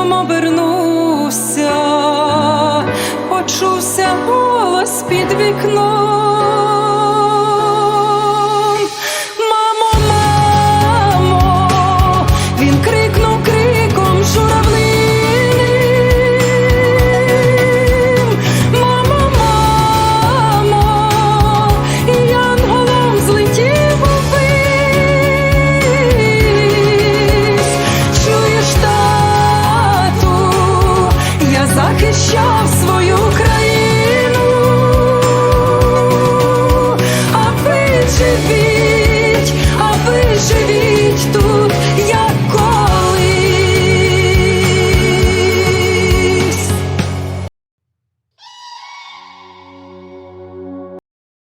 сином обернувся, почувся голос під вікном. захищав свою країну, а пичі.